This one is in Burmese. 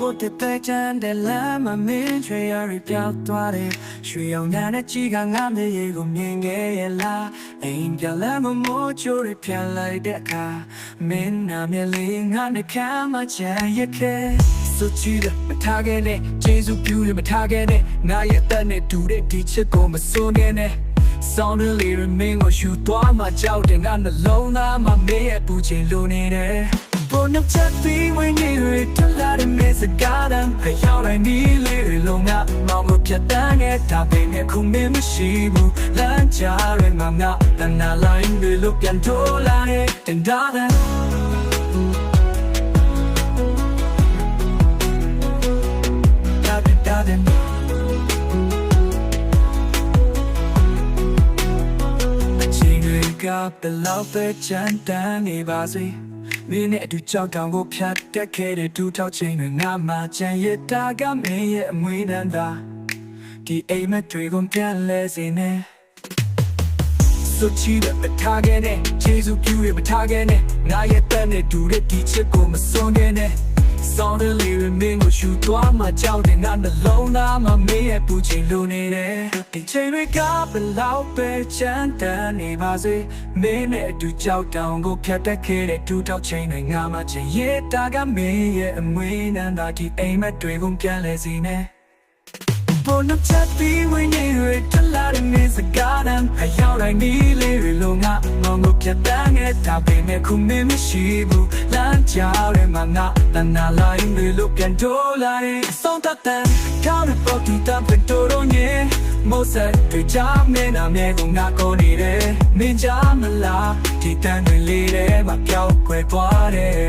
ပိုတဲ့ပဲချမ်းတဲ့လမ်းမှာမင်းချွေရရပြောက်သွားတယ်ရွှေအောင်ညာနဲ့ကြီးကငါမေရေကိုမြင်ခဲ့ရလားအိမ်ပြလမ်းမမိုးချိုးရပြန်လိုက်တဲ့အခါမင်းနာမည်လေးငါနဲ့ခံမချင်ရခဲ့စွချီတယ်မထားခဲ့နဲ့ကျေးဇူးပြုရမထားခဲ့နဲ့ငါရဲ့တက်နဲ့တူတဲ့ဒီချစ်ကိုမစိုးခဲ့နဲ့ဆောင်းလေးရမင်းကိုရှူသွားမှကြောက်တယ်ငါနှလုံးသားမှာမေးရဲ့ပူချင်လိုနေတယ်ဘုံနှချက်ပြီးဝင်နေရတလာတဲ့မေ စကားတမ်းဖျောင်းလိုက်ဒီလေးတွေလုံးကမောင်ကိုဖြတ်တန်းခဲ့တာပင်နဲ့ခုမင်းမရှိဘူးလမ်းကြရဲမှာငါတနာလိုင်းတွေလို့ပြန်ထိုးလာတဲ့တင်တာတဲ့တာတဲ့တာတဲ့အချိန်တွေကဘယ်လောက်ပဲချ မ်းတမ်းနေပါစေမင်းနဲ့အတူကြောက်တောင်ကိုဖြတ်တက်ခဲ့တဲ့ဒူထောက်ချိန်တွေငါမှချမ်းရတာကမင်းရဲ့အမွေးနန်းသာဒီအိမ်မက်တွေကိုပြန်လဲစေနဲ့ဆိုချီတဲ့မထားခဲ့နဲ့ခြေစုပ်ပြူရမထားခဲ့နဲ့ငါရဲ့တက်နဲ့တူတဲ့ဒီချစ်ကိုမစွန့်ခဲ့နဲ့ စောင်းတဲ့လေးရမင်းကိုရှူသွားမှကြောက်တယ်ငါနှလုံးသားမှာမင်းရဲ့ပူချိန်လိုနေတယ်ဒီချိန်တွေကဘယ်လောက်ပဲချမ်းတမ်းနေပါစေမင်းနဲ့အတူကြောက်တောင်ကိုဖြတ်တက်ခဲ့တဲ့ဒူးတောက်ချိန်တွေငါမှချင်ရတာကမင်းရဲ့အမွေးနန်းသာဒီအိမ်မက်တွေကိုပြန်လဲစီနေပေါ်နှချက်ပြီးဝင်နေရတလာတဲ့မင်းစကားတမ်းအရောက်တိုင်းဒီလေးတွေလုံးငါငေါငုတ်ပြတ်တန်းခဲ့တာပေမဲ့ခုမင်းမရှိဘူးလမ်းကြားရဲမှာငါ တနာလိုင်းတွေလို့ပြန်တိုးလာတယ်စောင့်တတ်တဲ့ကောင်းတဲ့ပေါ်တူတပ်ပတိုးတော့ညင်မောဆက်တွေချမင်းနာမဲကငါကိုနေတယ်မင်းချမလားဒီတန်တွေလေးထဲမှာပြောက်ွယ်သွားတယ်